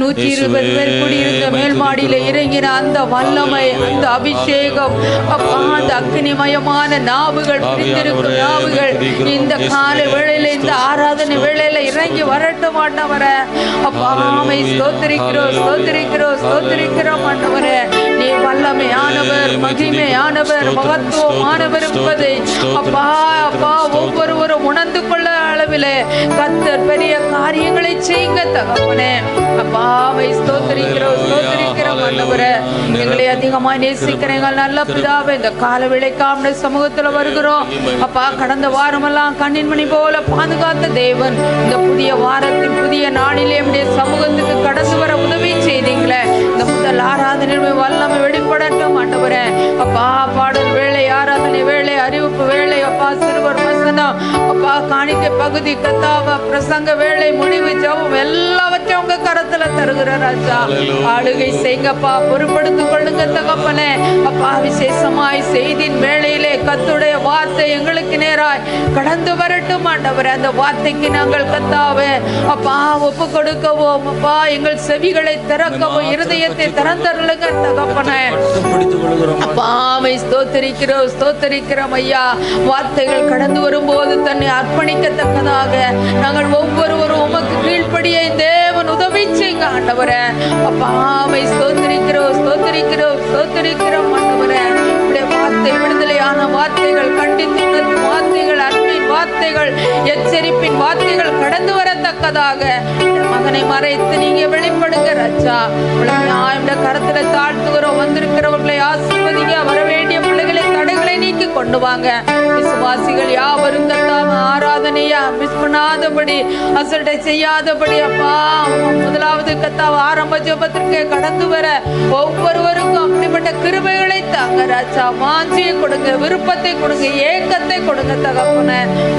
நூற்றி இருபது பேர் குடியிருந்த மேல் மாடியில இறங்கின அந்த வல்லமை அந்த அபிஷேகம். அப்பா அந்த அக்னிமயமான நாவுகள் பிரிந்திருக்கும் நாவுகள். இந்த காலை வேளையில இந்த ஆராதனை வேளையில இறங்கி வரட்டும் ஆண்டவரே. அப்பா ஆமை ஸ்தோத்திரிக்கிறோம் ஸ்தோத்திரிக்கிறோம் ஸ்தோத்திரிக்கிறோம் ஆண்டவரே. நீ வல்லமையானவர் மகிமையானவர் மகத்துவமானவர் என்பதை. அப்பா அப்பா ஒவ்வொருவரும் உணர்ந்து கொள்ள அளவிலே கத்தர் பெரிய காரியங்களை செய்யுங்க தகப்பனே. அப்பா அவை ஸ்தோத்திரிக்கிறோம் ஸ்தோத்திரிக்கிறோம் ஆண்டவரே எங்களை அதிகமாக நேசிக்கிற எங்கள் நல்ல பிதாவே இந்த கால விளைக்காம சமூகத்துல வருகிறோம். அப்பா கடந்த வாரமெல்லாம் கண்ணின் மணி போல பாதுகாத்த தேவன் இந்த புதிய வாரத்தின் புதிய நாளிலே நம்முடைய சமூகத்துக்கு கடந்து வர உதவி செய்தீங்களே. இந்த முதல் ஆராதனை வல்லமை வெளிப்படட்டும் ஆண்டவரே. அப்பா பாடல் வேலை ஆராதனை வேலை அறிவிப்பு வேலை அப்பா சிறுவர் வசனம் அப்பா காணிக்கை பகுதி கத்தாவ பிரசங்க வேலை முடிவு ஜெபம் எல்லாவற்றையும் உங்க கரத்துல தருகிற ராஜா. ஆளுகை செய்யுங்கப்பா பொறுப்படுத்திக் கொள்ளுங்க தகப்பனே. அப்பா விசேஷமாய் செய்தின் வேளையிலே கத்துடைய வார்த்தை எங்களுக்கு நேராய் கடந்து வரட்டும் ஆண்டவரே. அந்த வார்த்தைக்கு நாங்கள் கத்தாவே. அப்பா ஒப்பு கொடுக்கவும் அப்பா எங்கள் செவிகளை திறக்கவும் இருதயத்தை திறந்தருளுங்க தகப்பனே. அப்பாவை ஸ்தோத்தரிக்கிறோம் ஸ்தோத்தரிக்கிறோம் ஐயா. வார்த்தைகள் கடந்து வரும்போது தன்னை அர்ப்பணிக்கத்தக்கதாக நாங்கள் ஒவ்வொருவரும் உமக்கு கீழ்ப்படிய தேவன் உதவி செய்யுங்க ஆண்டவரே. அப்பாவை ஸ்தோத்தரிக்கிறோம் ஸ்தோத்தரிக்கிறோம் ஸ்தோத்தரிக்கிறோம் ஆண்டவரே. வார்த்தை விடுதலையான வார்த்தைகள் கண்டித்து வார்த்தைகள் வார்த்தைகள் எச்சரிப்பின் வார்த்தைகள் கடந்து வரத்தக்கதாக. மகனை மறைத்து நீங்க வெளிப்படுங்க ரச்சா உடைய கரத்துல தாழ்த்துகிறோம் வந்திருக்கிறவர்களை ஆசீர்வதிங்க வர வேண்டிய பிள்ளைகளை கொண்டு வாங்க. விசுவாசிகள் யாவரும் கத்தாம ஆராதனையா மிஸ் பண்ணாதபடி அசட்டை செய்யாதபடி அப்பா. முதலாவது கத்தாவ ஆரம்ப ஜபத்திற்கு கடந்து வர ஒவ்வொருவருக்கும் அப்படிப்பட்ட கிருபைகளை தாங்க ராஜா வாஞ்சியை கொடுங்க விருப்பத்தை கொடுங்க ஏக்கத்தை கொடுங்க தகப்பன.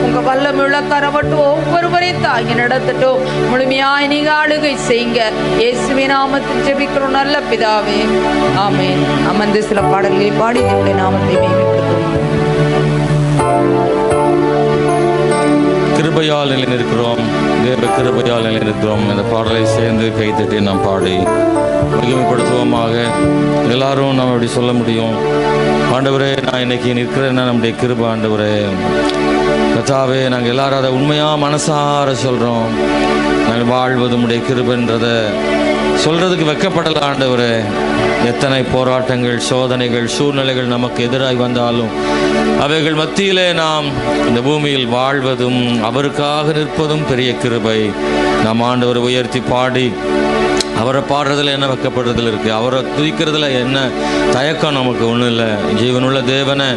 உங்க வல்லம் விளக்கார மட்டும் ஒவ்வொருவரையும் தாங்கி நடத்தட்டும். முழுமையாய் நீங்க ஆளுகை செய்யுங்க. இயேசுவி நாமத்தில் ஜெபிக்கிறோம். நல்ல பிதாவே. ஆமென். அமர்ந்து சில பாடல்களை பாடி தேவனுடைய நாமத்தை மேம்படுத்துவோம். கிருபையால் நிலைநிற்கிறோம். தேவ கிருபையால் நிலைநிற்கிறோம். இந்த பாடலை சேர்ந்து கைத்தட்டி நாம் பாடி மகிமைப்படுத்துவோமாக. எல்லாரும் நம்ம இப்படி சொல்ல முடியும். ஆண்டவரே நான் இன்னைக்கு நிற்கிறேன்னா நம்முடைய கிருப ஆண்டவரே. கத்தாவே நாங்கள் எல்லாரும் அதை உண்மையாக மனசார சொல்கிறோம் நாங்கள் வாழ்வது உடைய கிருபன்றதை சொல்றதுக்கு வெக்கப்படல ஆண்டவர். எத்தனை போராட்டங்கள் சோதனைகள் சூழ்நிலைகள் நமக்கு எதிராகி வந்தாலும் அவைகள் மத்தியிலே நாம் இந்த பூமியில் வாழ்வதும் அவருக்காக நிற்பதும் பெரிய கிருபை. நாம் ஆண்டவர் உயர்த்தி பாடி அவரை பாடுறதுல என்ன வைக்கப்படுறதுல இருக்கு? அவரை துதிக்கிறதுல என்ன தயக்கம் நமக்கு? ஒன்றும் இல்லை. ஜீவனுள்ள தேவனை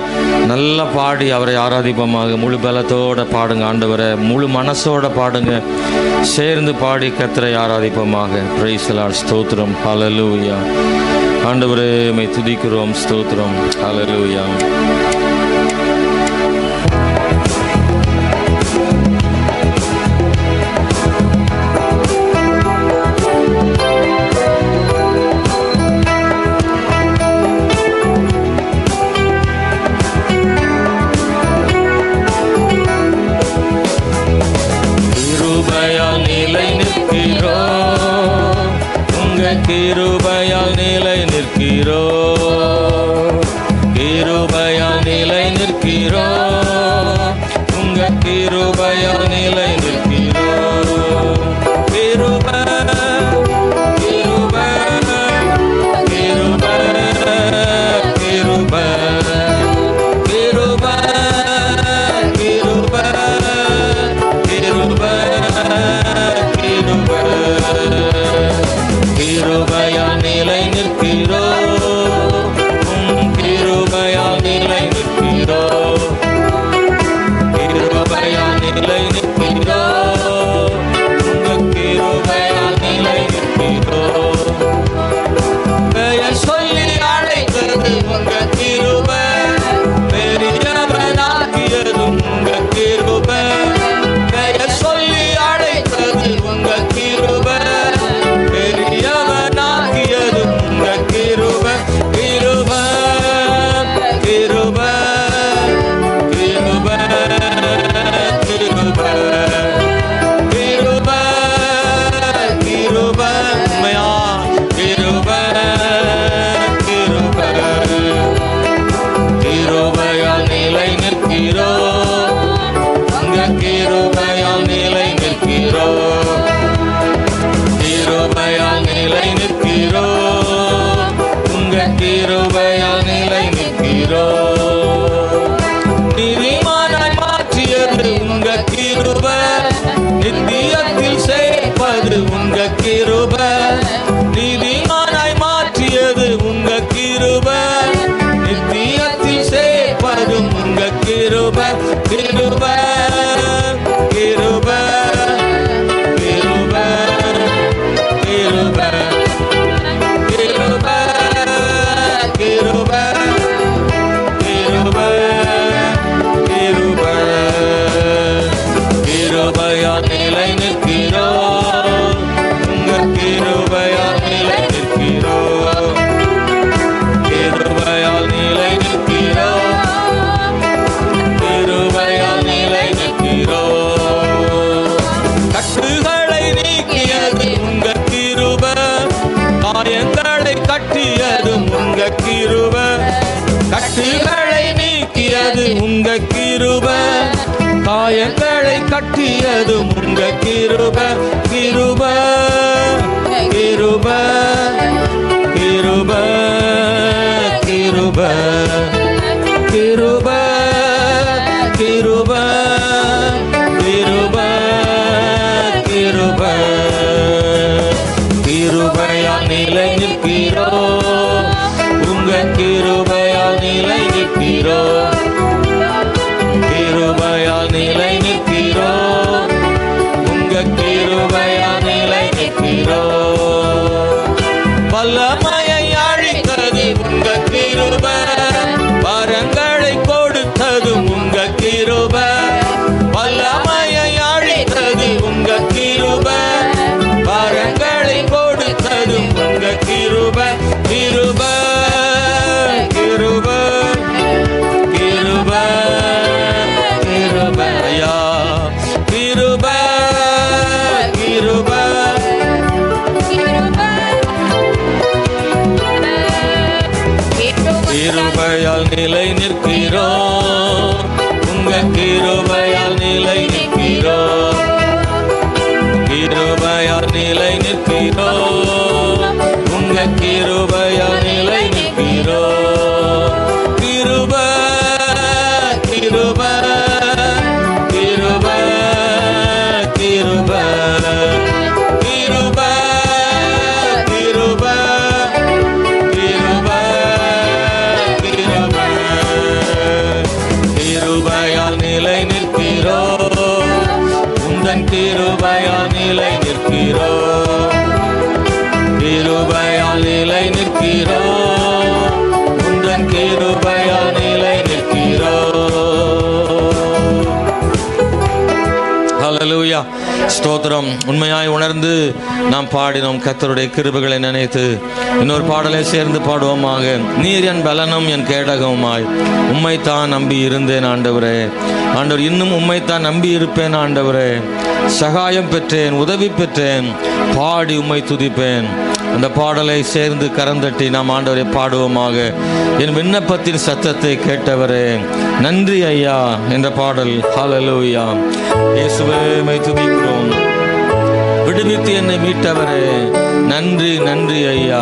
நல்லா பாடி அவரை ஆராதிப்போமாக. முழு பலத்தோடு பாடுங்க ஆண்டவரை. முழு மனசோட பாடுங்க. சேர்ந்து பாடி கத்திரை ஆராதிப்போமாக. பிரைசலால் ஸ்தோத்திரம். ஹலலூயா ஆண்டவரே மை துதிக்கிறோம். ஸ்தோத்திரம். ஹலலூயா திருவ aqui no bar. காயங்களை கட்டியது முங்க கிருப கிருப கிருப கிருப கிருப கிருப கிருப. Alama ஸ்தோத்திரம். உண்மையாய் உணர்ந்து நாம் பாடினோம் கர்த்தருடைய கிருபைகளை நினைத்து. இன்னொரு பாடலை சேர்ந்து பாடுவோமாக. நீர் என் பலனும் என் கேடகமுமாய். உம்மைத்தான் நம்பி இருந்தேன் ஆண்டவரே. ஆண்டவர் இன்னும் உம்மைத்தான் நம்பி இருப்பேன் ஆண்டவரே. சகாயம் பெற்றேன் உதவி பெற்றேன். பாடி உம்மை துதிப்பேன். அந்த பாடலை சேர்ந்து கரந்தட்டி நாம் ஆண்டவரை பாடுவோமாக. என் விண்ணப்பத்தின் சத்தத்தை கேட்டவரே. நன்றி ஐயா என்ற பாடல். ஹalleluya. இயேசுவே மை துதிக்கிறோம். விடுவித்து என்னை மீட்டவரே. நன்றி நன்றி ஐயா.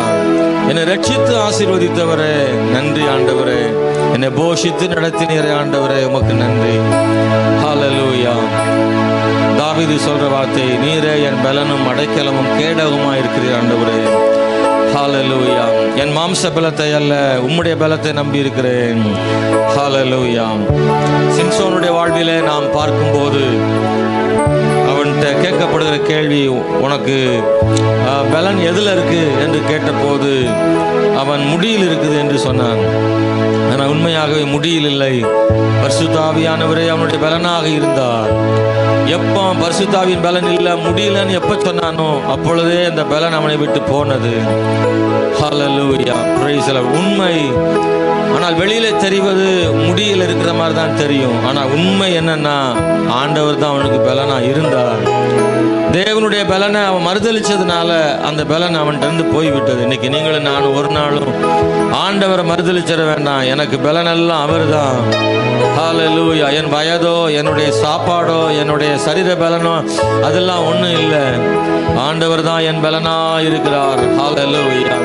என்னை ரட்சித்து ஆசீர்வதித்தவரே. நன்றி ஆண்டவரே. என்னை போஷித்து நடத்தினீரே ஆண்டவரே. உமக்கு நன்றி. ஹாலலூயா தாவீது சொல்ற வார்த்தை நீரே என் பலனும் அடைக்கலமும் கேடகமா இருக்கிறீர் ஆண்டவரே. ஹாலலூயா என் மாம்ச பலத்தை அல்ல உம்முடைய பலத்தை நம்பி இருக்கிறேன். ஹாலலூயா சிம்சோனுடைய வாழ்விலே நாம் பார்க்கும்போது கேட்கப்படுகிற கேள்வி உனக்கு பலன் எதில் இருக்கு? என்று கேட்டபோது அவன் முடியில் இருக்குது என்று சொன்னான். ஆனால் உண்மையாகவே முடியில் இல்லை. பரிசுத்தாவியானவரே அவனுடைய பலனாக இருந்தார். எப்போ பரிசுத்தாவின் பலன் இல்லை முடியலன்னு எப்போ சொன்னானோ அப்பொழுதே அந்த பலன் அவனை விட்டு போனது. ஹalleluya. உண்மை ஆனால் வெளியில் தெரிவது முடியில் இருக்கிற மாதிரி தான் தெரியும். ஆனால் உண்மை என்னன்னா ஆண்டவர் தான் அவனுக்கு பலனா இருந்தார். தேவனுடைய பலனை அவன் மறுதளிச்சதுனால அந்த பலன் அவன்கிட்ட போய்விட்டது. இன்னைக்கு நீங்களும் நானும் ஒரு நாளும் ஆண்டவரை மறுதளிச்சிட வேண்டாம். எனக்கு பலனெல்லாம் அவர் தான் ஹாலலூயா என் வயதோ என்னுடைய சாப்பாடோ என்னுடைய சரீர பலனோ அதெல்லாம் ஒன்றும் இல்லை. ஆண்டவர் தான் என் பலனா இருக்கிறார். ஹாலலூயா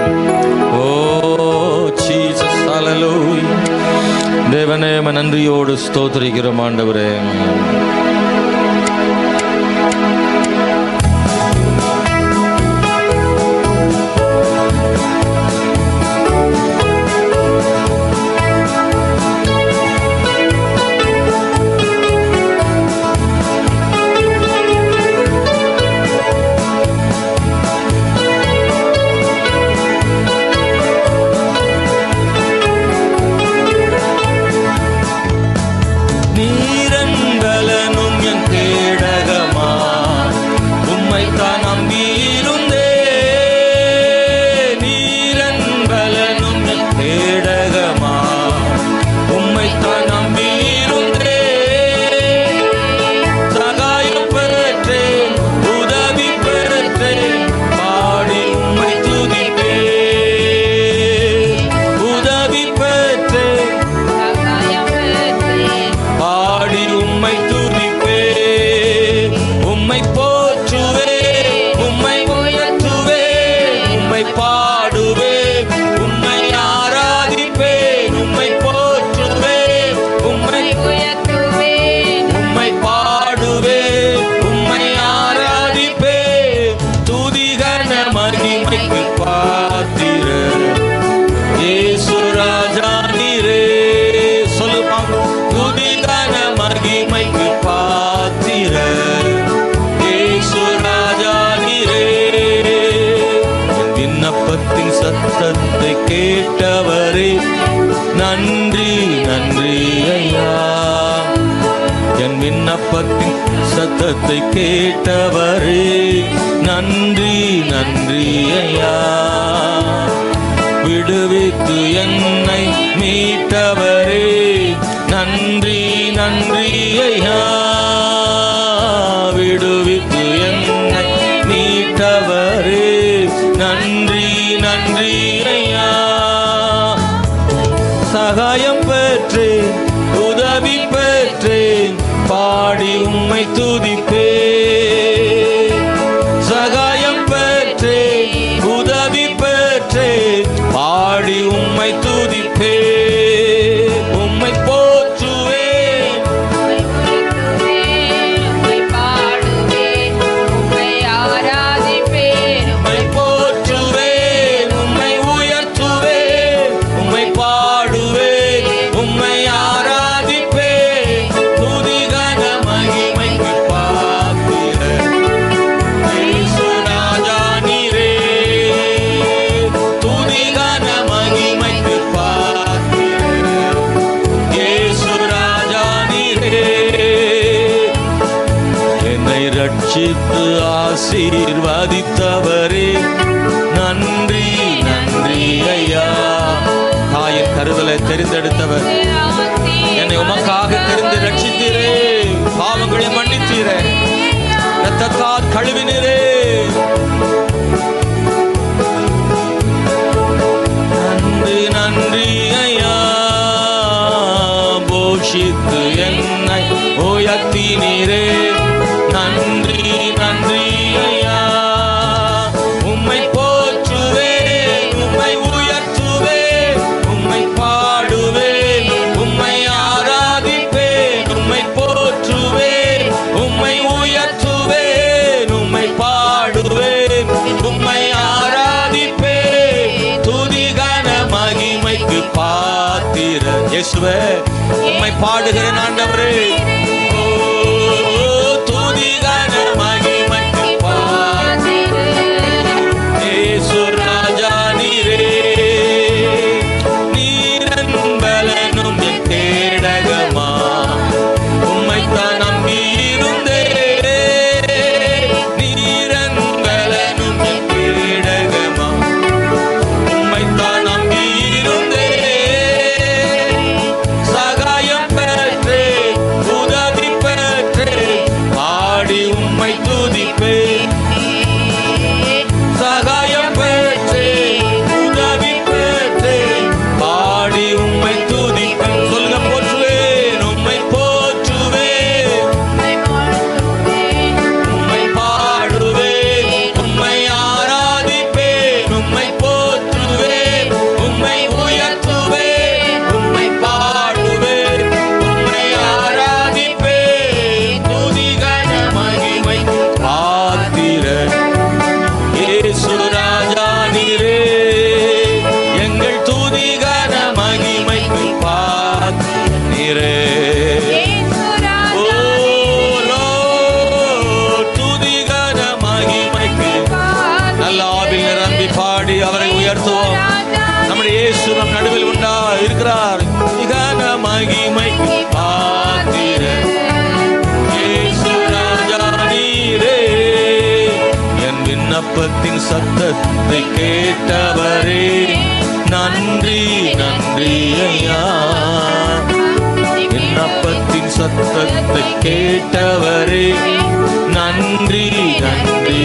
ஓ ஜீசஸ் ஹாலலூயா தேவனே நன்றியோடு ஸ்தோத்திரிக்கிறோம் ஆண்டவரே. சத்தத்தை கேட்டவரே நன்றி நன்றி ஐயா. விடுவித்து என்னை மீட்டவரே நன்றி நன்றி ஐயா. பாடி உம்மை துதிப்பே கழுவினரே. பாடுகிறேன் ஆண்டவரே சத்தத்தை கேட்டவரே நன்றி நன்றி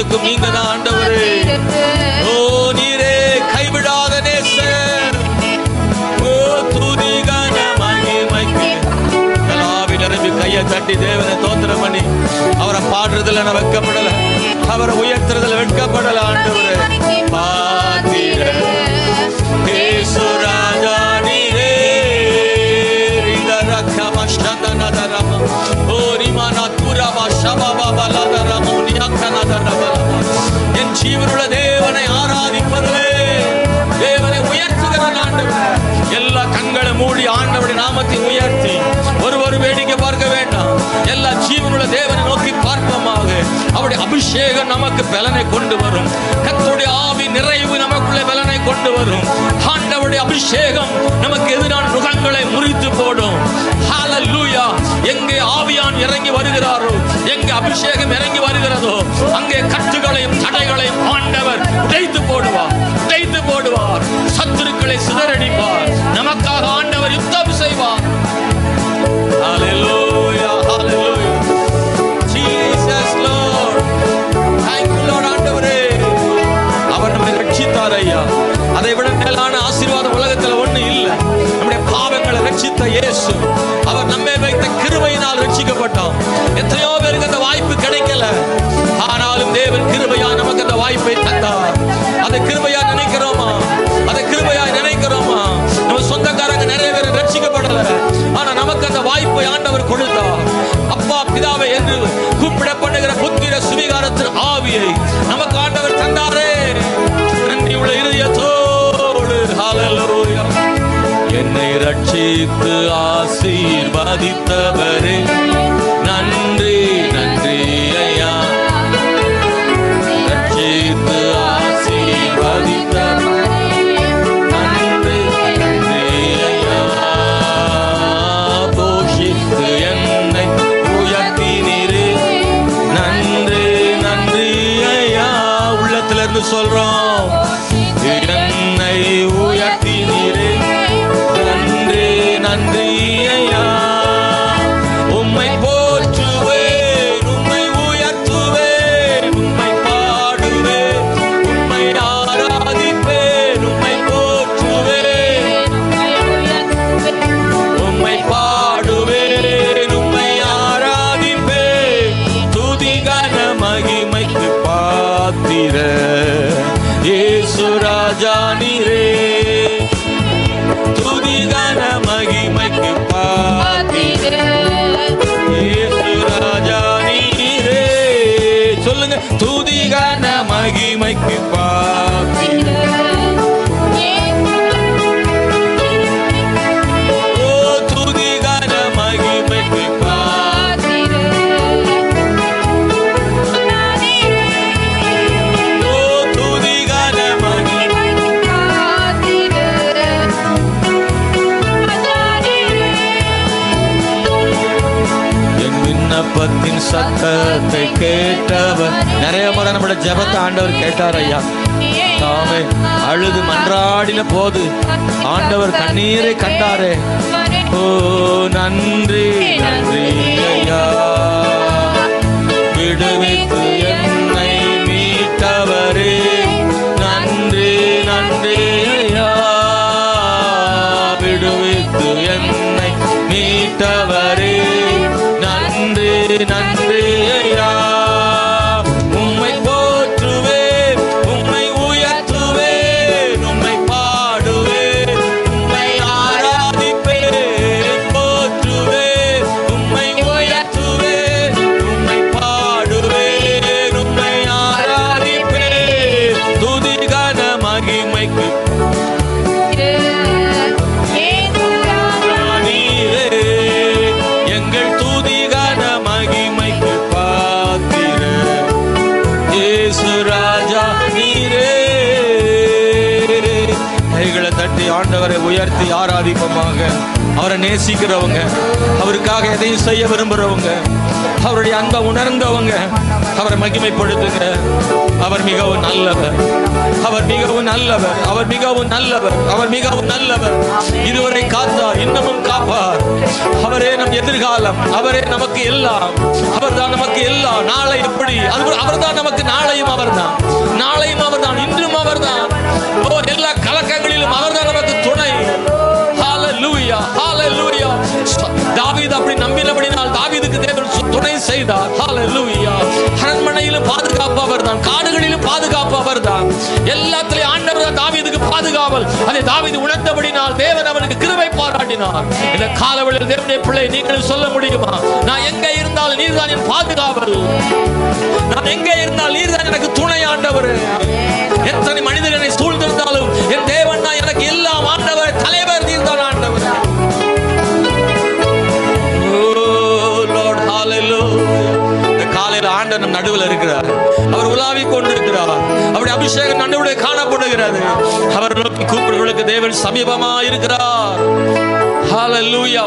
எல்லாத்துக்கும் நீங்க தான் ஆண்டவரே. ஓ நீரே கைவிடாத நேசர். ஓ துதி மகிமைக்கு. கலாவில் நிரம்பி கையை தட்டி தேவனை தோத்திரம் பண்ணி அவரை பாடுறதுல நான் வெட்கப்படல. அவரை உயர்த்துறதுல வெட்கப்படல ஆண்டவரே. பாத்திர நமக்கு பலனை கொண்டு வரும். கத்துடைய ஆவி நிறைவு நமக்குள்ள பலனை கொண்டு வரும். ஆண்டவருடைய அபிஷேகம் நமக்கு எதிரான நுகங்களை முறித்து போடும். ஹalleluya எங்கே ஆவியான் இறங்கி வருகிறாரோ எங்கே அபிஷேகம் இறங்கி வருகிறதோ அங்கே கட்டுகளையும் தடைகளையும் ஆண்டவர் உடைத்து போடுவார் உடைத்து போடுவார். சத்துருக்களை சிதறடிப்பார். நமக்காக ஆண்டவர் யுத்தம் செய்வார். வைத்த இயேசு. அவர் நம்மை வைத்த கிருபையினால் ரட்சிக்கப்பட்டோம் எத்தனையோ பேருக்கு அந்த வாய்ப்பு கிடைக்கல. ஆனாலும் தேவன் கிருபையா நமக்கு அந்த வாய்ப்பை தந்தார். அதை கிருபையா நினைக்கிறோமா? அதை கிருபையா நினைக்கிறோமா? நம்ம சொந்தக்காரங்க நிறைய பேர் ரட்சிக்கப்படல. ஆனா நமக்கு அந்த வாய்ப்பை ஆண்டவர் கொடுத்தார். ஆசீர்வதித்தவரே என் சத்தத்தை கேட்டவர். நிறைய முறை நம்மளோட ஜெபத்தை ஆண்டவர் கேட்டார் ஐயா தாமே அழுது மன்றாடின போது ஆண்டவர் கண்ணீரை கண்டாரே. ஓ நன்றி நன்றி ஐயா. விடுவித்து என்னை உயர்த்தி ஆராதிப்போமாக. அவரை நேசிக்கிறவங்க அவருக்காக எதையும் செய்ய விரும்புகிறவங்க அவருடைய அன்பை உணர்ந்தவங்க அவரை மகிமைப்படுத்துங்க அவர் மிகவும் நல்லவர். அவர் மிகவும் நல்லவர் அவர் மிகவும் நல்லவர் அவர் மிகவும் நல்லவர். இதுவரை காத்தார் இன்னமும் காப்பார். அவரே நம் எதிர்காலம் அவரே நமக்கு எல்லாம் அவர் தான் நமக்கு எல்லாம். நாளை எப்படி? அது அவர்தான் நமக்கு நாளையும் அவர் தான் நாளையும் செய்தார் ஹalleluya அரண்மனையிலும் பாதுகாப்பு அவர்தான் காடுகளிலும் பாதுகாப்பு அவர்தான் எல்லாத்திலையும் ஆண்டவர் தான் தாவீதுக்கு பாதுகாவல். அதை தாவீது உணர்ந்தபடினால் தேவன் அவனுக்கு கிருபை பாராட்டினார். இந்த காலவழியில் தேவனுடைய பிள்ளை நீங்களும் சொல்ல முடியுமா? நான் எங்க இருந்தாலும் நீர்தான் என் பாதுகாவல். நான் எங்க இருந்தால் நீர்தான் எனக்கு துணை ஆண்டவர். எத்தனை மனிதர் காலையில நம் நடுவில் இருக்கிறார். அவர் உலாவி கொண்டிருக்கிறார். அவருடைய அபிஷேகம் நடுவில் காணப்படுகிறது. அவர் நோக்கி கூப்பிடுவர்களுக்கு தேவன் சமீபமா இருக்கிறார் ஹalleluya